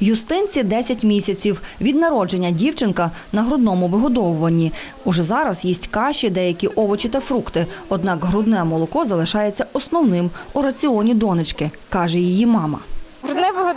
Юстинці 10 місяців. Від народження дівчинка на грудному вигодовуванні. Уже зараз їсть каші, деякі овочі та фрукти. Однак грудне молоко залишається основним у раціоні донечки, каже її мама.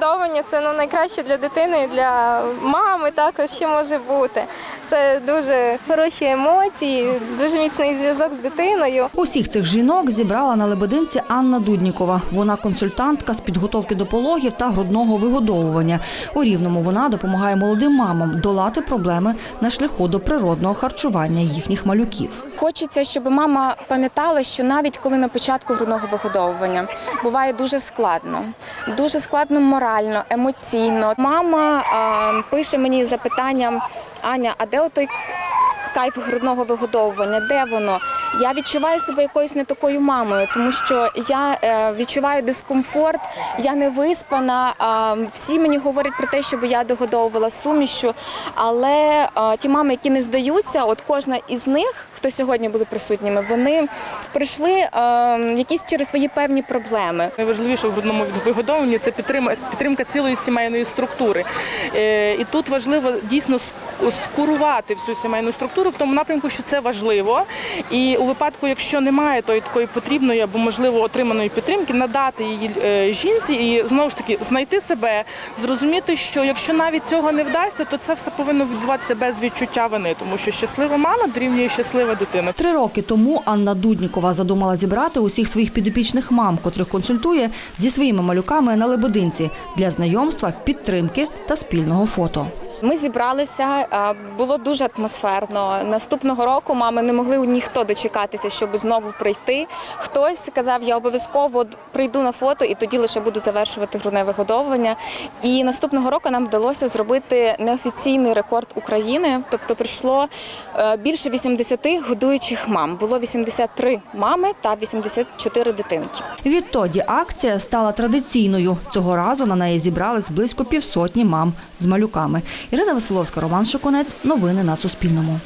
Вигодовування це ну, найкраще для дитини, і для мами також що може бути. Це дуже хороші емоції, дуже міцний зв'язок з дитиною. Усіх цих жінок зібрала на Лебединці Анна Дуднікова. Вона консультантка з підготовки до пологів та грудного вигодовування. У Рівному вона допомагає молодим мамам долати проблеми на шляху до природного харчування їхніх малюків. Хочеться, щоб мама пам'ятала, що навіть коли на початку грудного вигодовування буває дуже складно, дуже складно морально, емоційно. Мама пише мені запитанням: Аня, а де отой кайф грудного вигодовування? Де воно? Я відчуваю себе якоюсь не такою мамою, тому що я е, відчуваю дискомфорт, я не виспана. Всі мені говорять про те, щоб я догодовувала сумішу. Але ті мами, які не здаються, от кожна із них, хто сьогодні були присутніми, вони пройшли е, якісь через свої певні проблеми. Найважливіше в грудному вигодовуванні це підтримка, цілої сімейної структури. Е, І тут важливо дійсно скурувати всю сімейну структуру в тому напрямку, що це важливо. І у випадку, якщо немає тої такої потрібної або можливо отриманої підтримки, надати її е, жінці і знову ж таки знайти себе, зрозуміти, що якщо навіть цього не вдасться, то це все повинно відбуватися без відчуття вини, тому що щаслива мама дорівнює щаслива дитина. Три роки тому Анна Дуднікова задумала зібрати усіх своїх підопічних мам, котрих консультує зі своїми малюками на Лебединці для знайомства, підтримки та спільного фото. Ми зібралися, було дуже атмосферно. Наступного року мами не могли ніхто дочекатися, щоб знову прийти. Хтось сказав, я обов'язково прийду на фото і тоді лише буду завершувати грудне вигодовування. І наступного року нам вдалося зробити неофіційний рекорд України. Тобто прийшло е, більше 80 годуючих мам. Було 83 мами та 84 дитинки. Відтоді акція стала традиційною. Цього разу на неї зібрались близько півсотні мам з малюками. Ірина Василовська, Роман Шоконець. Новини на Суспільному.